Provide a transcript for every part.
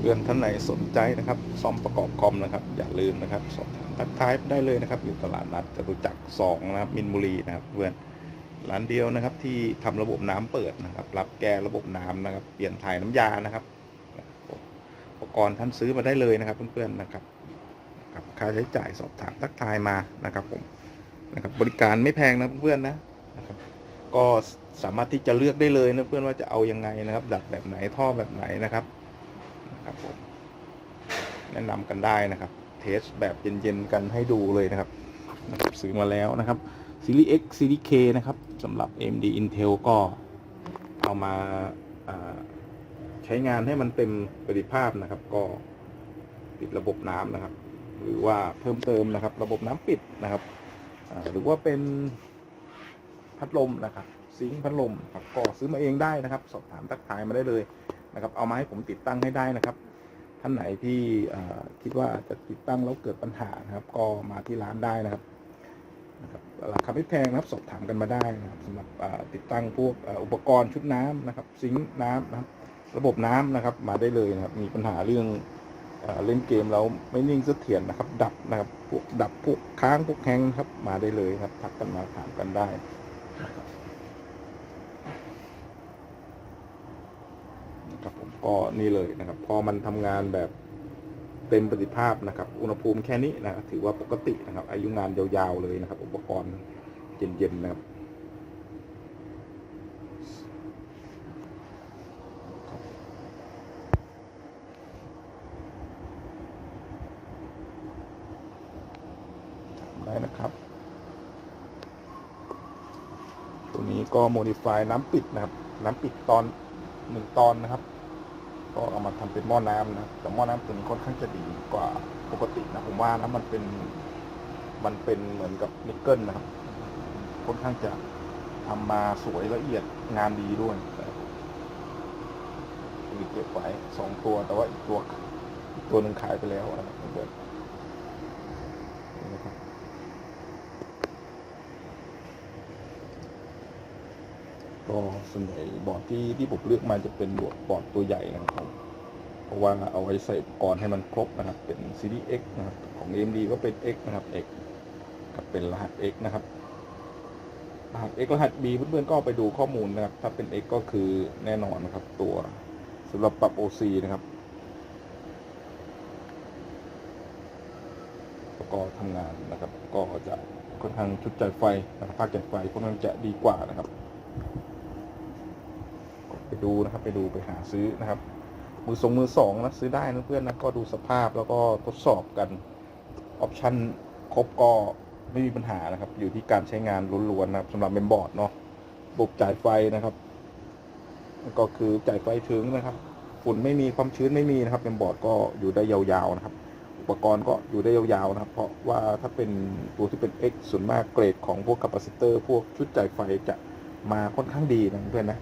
เพื่อนท่านไหนสนใจนะครับ ซ่อมประกอบคอมนะครับ อย่าลืมนะครับ สอบถามทักทายได้เลยนะครับ อยู่ตลาดนัดจตุจักรสองนะครับมินบุรีนะครับ เพื่อนร้านเดียวนะครับ ที่ทำระบบน้ำเปิดนะครับ รับแก้ระบบน้ำนะครับ เปลี่ยนถ่ายน้ำยานะครับอุปกรณ์ท่านซื้อมาได้เลยนะครับ เพื่อนๆนะครับครับค่าใช้จ่ายสอบถามทักทายมานะครับ ผมนะครับ บริการไม่แพงนะเพื่อนๆนะนะครับ ก็สามารถที่จะเลือกได้เลยนะเพื่อนว่าจะเอายังไงนะครับ ดัดแบบไหนท่อแบบไหนนะครับ ครับผมแนะนำกันได้นะครับ เทสแบบเย็นๆกันให้ดูเลยนะครับนะครับซื้อมาแล้วนะครับซีรีส์ X ซีรีส์ K นะครับสำหรับ AMD Intel ก็เอามาาใช้งานให้มันเต็มประสิทธิภาพนะครับ ก็ปิดระบบน้ำนะครับ หรือว่าเพิ่มเติมนะครับ ระบบน้ำปิดนะครับหรือว่าเป็นพัดลมนะครับ ซิงพัดลมครับก็ซื้อมาเองได้นะครับ สอบถามทักทายมาได้เลย นะครับเอามาให้ผมติดตั้งให้ได้นะครับ ท่านไหนที่คิดว่าจะติดตั้งแล้วเกิดปัญหานะครับ ก็มาที่ร้านได้นะครับนะครับราคาไม่แพงนะครับสอบถามกันมาได้นะครับสำหรับติดตั้งพวกอุปกรณ์ชุดน้ำนะครับ ซิงค์น้ำนะครับ ระบบน้ำนะครับ มาได้เลยนะครับ มีปัญหาเรื่องเล่นเกมแล้วไม่นิ่งเสถียรนะครับ ดับนะครับพวกดับพวกค้างพวกแฮงครับมาได้เลยครับทักกันมาถามกันได้ นะครับผม ก็นี่เลยนะครับ พอมันทำงานแบบเต็มประสิทธิภาพนะครับ อุณหภูมิแค่นี้นะครับถือว่าปกตินะครับ อายุงานยาวๆเลยนะครับ อุปกรณ์เย็นๆนะครับได้นะครับตัวนี้ก็ modify น้ำปิดนะครับ น้ำปิดตอนหนึ่งตอนนะครับ ก็เอามาทำเป็นหม้อน้ำนะแต่หม้อน้ำตัวนี้ค่อนข้างจะดีกว่าปกตินะผมว่านะมันเป็นมันเป็นเหมือนกับนิกเกิลนะครับค่อนข้างจะทำมาสวยละเอียดงานดีด้วยมีเก็บไว้สองตัวแต่ว่าอีกตัว ตัวหนึ่งขายไปแล้วนะครับเพื่อนๆนี่นะครับ ก็ส่วนใหญ่บอร์ดที่ที่ผมเลือกมาจะเป็นบอร์ดตัวใหญ่นะครับ เพราะว่าเอาไว้ใส่อุปกรณ์ให้มันครบนะครับ เป็น Series X นะครับ ของ AMD ก็เป็น X นะครับ X กับเป็นรหัส X นะครับรหัส X รหัส B เพื่อนๆก็ไปดูข้อมูลนะครับ ถ้าเป็น X ก็คือแน่นอนนะครับ ตัวสำหรับปรับ OC นะครับก็ทำงานนะครับ ก็จะค่อนข้างชุดจ่ายไฟนะครับภาคจ่ายไฟค่อนข้างจะดีกว่านะครับ ดูนะครับ ไปดูไปหาซื้อนะครับ มือสองมือสองนะซื้อได้นะเพื่อนนะก็ดูสภาพแล้วก็ทดสอบกันออปชันครบก็ไม่มีปัญหานะครับ อยู่ที่การใช้งานล้วนๆนะครับสำหรับเมมบอร์ดเนาะระบบจ่ายไฟนะครับ ก็คือจ่ายไฟถึงนะครับฝุ่นไม่มีความชื้นไม่มีนะครับเมมบอร์ดก็อยู่ได้ยาวๆนะครับ อุปกรณ์ก็อยู่ได้ยาวๆนะครับ เพราะว่าถ้าเป็นตัวที่เป็น X ส่วนมากเกรดของพวกคาปาซิเตอร์พวกชุดจ่ายไฟจะมาค่อนข้างดีนะเพื่อนนะ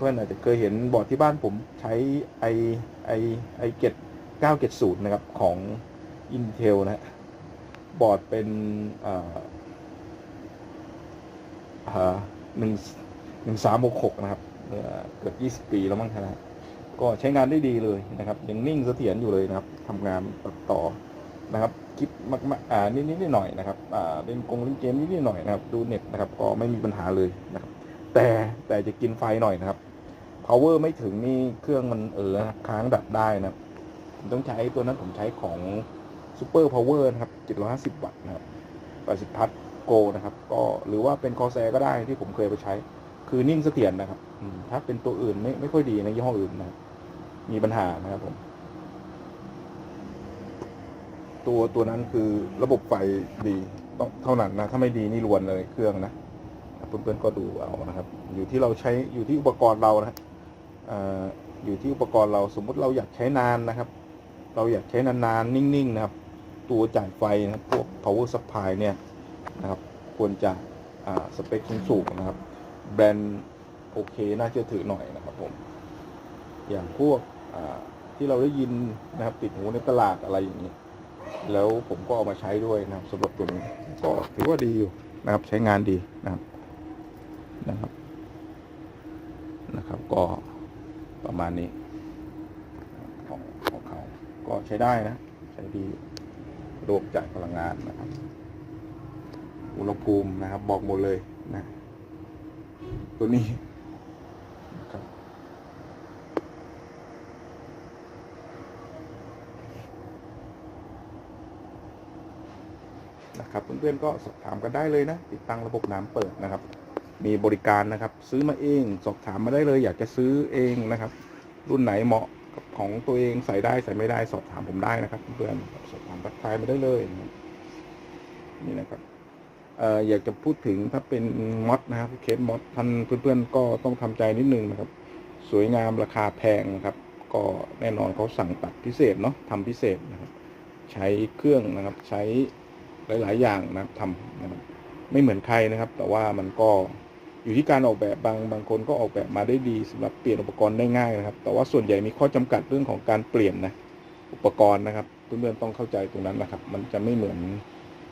พื่อนอาจจะเคยเห็นบอร์ดที่บ้านผมใช้ไอไอไอเกตเก้าเกตศูนย์นะครับของ Intel นะฮะบอร์ดเป็นหนึ่งหนึ่งสามหกหกนะครับเกือบยี่สิบปีแล้วมั้งนะก็ใช้งานได้ดีเลยนะครับ ยังนิ่งเสถียรอยู่เลยนะครับทำงานตัดต่อนะครับคลิปมากๆอ่านิดนิดๆหน่อยๆนะครับอ่าเล่นกงเล่นเกมนิดนิดๆหน่อยนะครับ ดูเน็ตนะครับ ก็ไม่มีปัญหาเลยนะครับ แต่แต่จะกินไฟหน่อยนะครับ power ไม่ถึงนี่เครื่องมันเออค้างดับได้นะครับผมต้องใช้ตัวนั้นผมใช้ของ super power นะครับ 750 วัตต์นะครับ80พัทโกนะครับ ก็หรือว่าเป็นคอแซก็ได้ที่ผมเคยไปใช้ คือนิ่งเสถียรนะครับถ้าเป็นตัวอื่นไม่ไม่ค่อยดีนะยี่ห้ออื่นนะมีปัญหานะครับผม ตัวตัวนั้นคือระบบไฟดีต้องเท่านั้นนะ ถ้าไม่ดีนี่รวนเลยเครื่องนะเพื่อนๆก็ดูเอานะครับ อยู่ที่เราใช้อยู่ที่อุปกรณ์เรานะ อยู่ที่อุปกรณ์เราสมมุติเราอยากใช้นานนะครับ เราอยากใช้นานๆนิ่งๆนะครับ ตัวจ่ายไฟนะครับพวก power supply เนี่ยนะครับควรจะสเปคสูงๆนะครับ แบรนด์โอเคน่าเชื่อถือหน่อยนะครับผมอย่างพวกที่เราได้ยินนะครับติดหูในตลาดอะไรอย่างนี้แล้วผมก็เอามาใช้ด้วยนะครับสำหรับตัวนี้ก็ถือว่าดีอยู่นะครับใช้งานดีนะครับนะครับ นะครับก็ ประมาณนี้ของเขา ก็ใช้ได้นะ ใช้ดีระดวกจ่ายพลังงานนะครับ อุณหภูมินะครับ บอกหมดเลยนะ ตัวนี้นะครับนะครับเพื่อนๆก็สอบถามกันได้เลยนะ ติดตั้งระบบน้ำเปิดนะครับ มีบริการนะครับ ซื้อมาเองสอบถามมาได้เลย อยากจะซื้อเองนะครับ รุ่นไหนเหมาะกับของตัวเองใส่ได้ใส่ไม่ได้สอบถามผมได้นะครับเพื่อนสอบถามทักทายมาได้เลยนี่นะครับเอ่ออยากจะพูดถึงถ้าเป็นมอดนะครับเคสมอดท่านเพื่อนๆก็ต้องทำใจนิดนึงนะครับ สวยงามราคาแพงนะครับ ก็แน่นอนเขาสั่งตัดพิเศษเนาะทำพิเศษนะครับ ใช้เครื่องนะครับใช้หลาย ๆ อย่างนะครับทำนะครับไม่เหมือนใครนะครับ แต่ว่ามันก็ อยู่ที่การออกแบบบางบางคนก็ออกแบบมาได้ดีสำหรับเปลี่ยนอุปกรณ์ได้ง่ายนะครับ แต่ว่าส่วนใหญ่มีข้อจำกัดเรื่องของการเปลี่ยนนะอุปกรณ์นะครับเพื่อนๆต้องเข้าใจตรงนั้นนะครับ มันจะไม่เหมือน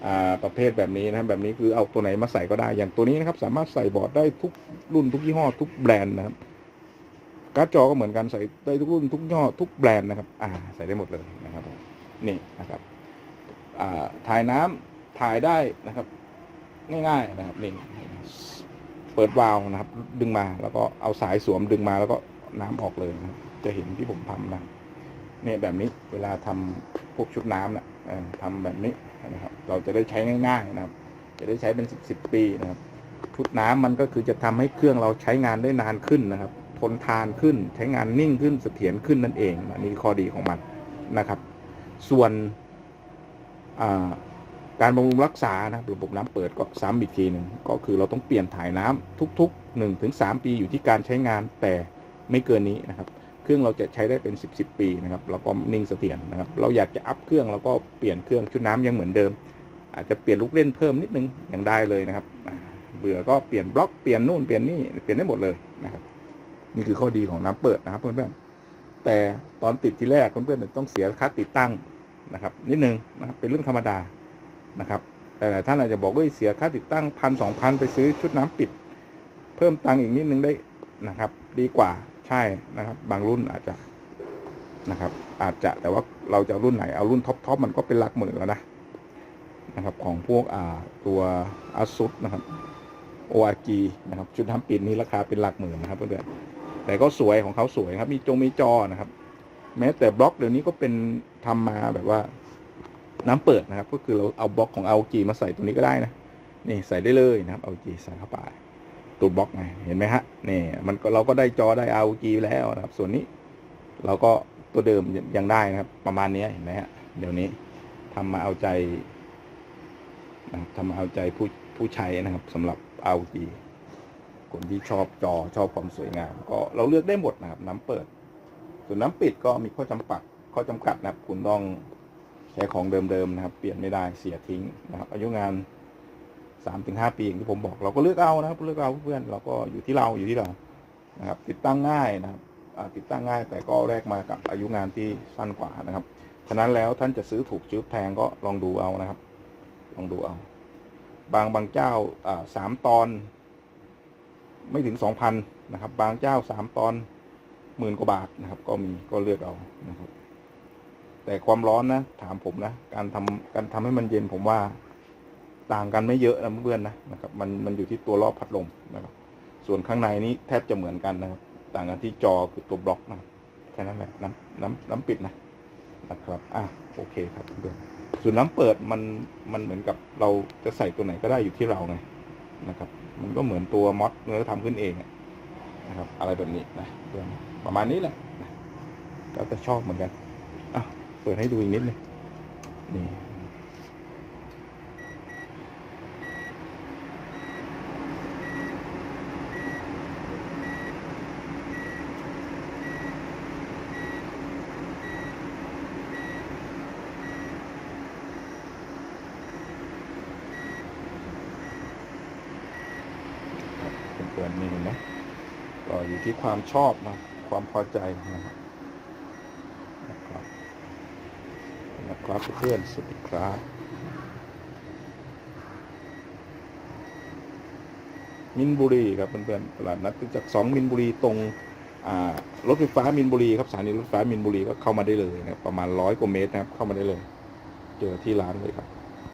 อ่าประเภทแบบนี้นะแบบนี้คือเอาตัวไหนมาใส่ก็ได้อย่างตัวนี้นะครับ สามารถใส่บอร์ดได้ทุกรุ่นทุกยี่ห้อทุกแบรนด์นะครับการ์ดจอก็เหมือนกันใส่ได้ทุกรุ่นทุกยี่ห้อทุกแบรนด์นะครับอ่าใส่ได้หมดเลยนะครับผมนี่นะครับอ่าถ่ายน้ำถ่ายได้นะครับ ง่ายๆนะครับนี่ เปิดวาล์วนะครับ ดึงมาแล้วก็เอาสายสวมดึงมาแล้วก็น้ำออกเลยนะจะเห็นที่ผมทำนะเนี่ยแบบนี้เวลาทำพวกชุดน้ำนะเออทำแบบนี้นะครับ เราจะได้ใช้ง่ายๆนะครับ จะได้ใช้เป็นสิบสิบปีนะครับชุดน้ำมันก็คือจะทำให้เครื่องเราใช้งานได้นานขึ้นนะครับ ทนทานขึ้นใช้งานนิ่งขึ้นเสถียรขึ้นนั่นเองอันนี้ข้อดีของมันนะครับ ส่วนอ่า การบำรุงรักษานะระบบน้ำเปิดก็ซ้ำอีกทีหนึ่งก็คือเราต้องเปลี่ยนถ่ายน้ำทุกๆ1นถึงสปีอยู่ที่การใช้งานแต่ไม่เกินนี้นะครับเครื่องเราจะใช้ได้เป็น 10บสปีนะครับแล้วก็นิ่งเสถียรนะครับเราอยากจะอัพเครื่องเราก็เปลี่ยนเครื่องชุดน้ำยังเหมือนเดิม อาจจะเปลี่ยนลูกเล่นเพิ่มนิดนึงอยังได้เลยนะครับ เบื่อก็เปลี่ยนบล็อกเปลี่ยนนู่นเปลี่ยนนี่เปลี่ยนได้หมดเลยนะครับนี่คือข้อดีของน้ำเปิดนะครับเพื่อนๆแต่ตอนติดที่แรกเพื่อนๆต้องเสียค่าติดตั้งนะครับนิดนึงนะครับเป็นเรื่องธรรมดา นะครับแต่หลายท่านอาจจะบอกว่าเสียค่าติดตั้งพันสองพันไปซื้อชุดน้ำปิด เพิ่มตังค์อีกนิดนึงได้นะครับ ดีกว่าใช่นะครับ บางรุ่นอาจจะนะครับ อาจจะแต่ว่าเราจะรุ่นไหนเอารุ่นท็อปทอปมันก็เป็นหลักหมื่นแล้วนะนะครับ ของพวกอ่าตัวอาซุสนะครับ ORG นะครับชุดน้ำปิดนี้ราคาเป็นหลักหมื่นนะครับเพื่อนๆแต่ก็สวยของเขาสวยครับ มีจงมีจอนะครับ แม้แต่บล็อกเดี๋ยวนี้ก็เป็นทำมาแบบว่า น้ำเปิดนะครับ ก็คือเราเอาบล็อกของ LG มาใส่ตรงนี้ก็ได้นะนี่ใส่ได้เลยนะครับ LG ใส่เข้าไปตัวบล็อกไงเห็นไหมฮะนี่มันก็เราก็ได้จอได้ LG แล้วนะครับ ส่วนนี้ เราก็ตัวเดิมยังได้นะครับ ประมาณนี้เห็นไหมฮะเดี๋ยวนี้ทำมาเอาใจนะครับทำมาเอาใจผู้ผู้ใช้นะครับสำหรับ LG คนที่ชอบจอชอบความสวยงาม ก็เราเลือกได้หมดนะครับ น้ำเปิด ส่วนน้ำปิดก็มีข้อจำกัดข้อจำกัดนะครับ คุณต้อง ช้ของเดิมๆนะครับ เปลี่ยนไม่ได้เสียทิ้งนะครับอายุงานสามถึงห้าปีอย่างที่ผมบอก เราก็เลือกเอานะครับเลือกเอาเพื่อนเราก็อยู่ที่เราอยู่ที่เรานะครับ ติดตั้งง่ายนะครับติดตั้งง่ายแต่ก็แลกมากับอายุงานที่สั้นกว่านะครับฉะนั้นแล้วท่านจะซื้อถูกซื้อแพงก็ลองดูเอานะครับ ลองดูเอา บางบางเจ้าอ่าสามตอน ไม่ถึงสองพันนะครับ บางเจ้าสามตอนหมื่นกว่าบาทนะครับ ก็มีก็เลือกเอานะครับ แต่ความร้อนนะถามผมนะการทำการทำให้มันเย็นผมว่าต่างกันไม่เยอะนะเพื่อนๆนะนะครับ มันมันอยู่ที่ตัวรอบพัดลมนะครับ ส่วนข้างในนี้แทบจะเหมือนกันนะครับ ต่างกันที่จอคือตัวบล็อกนะแค่นั้นแหละน้ำน้ำน้ำปิดนะนะครับอะโอเคครับเพื่อนส่วนน้ำเปิดมันมันเหมือนกับเราจะใส่ตัวไหนก็ได้อยู่ที่เราไงนะครับ มันก็เหมือนตัวมอดเนื้อทำขึ้นเองนะครับ อะไรแบบนี้นะเพื่อนประมาณนี้แหละนะแล้วแต่ชอบเหมือนกัน เปิดให้ดูอีกนิดนึงนี่เปิดๆนี่เห็นไหมก็อยู่ที่ความชอบนะความพอใจนะครับนะ ครับเพื่อนสวัสดีครับมินบุรีครับเพื่อนๆตลาดนัดจากสองมินบุรีตรงรถไฟฟ้ามินบุรีครับสถานีรถไฟฟ้ามินบุรีก็เข้ามาได้เลยนะครับประมาณร้อยกว่าเมตรนะครับเข้ามาได้เลย เจอที่ร้านเลยครับ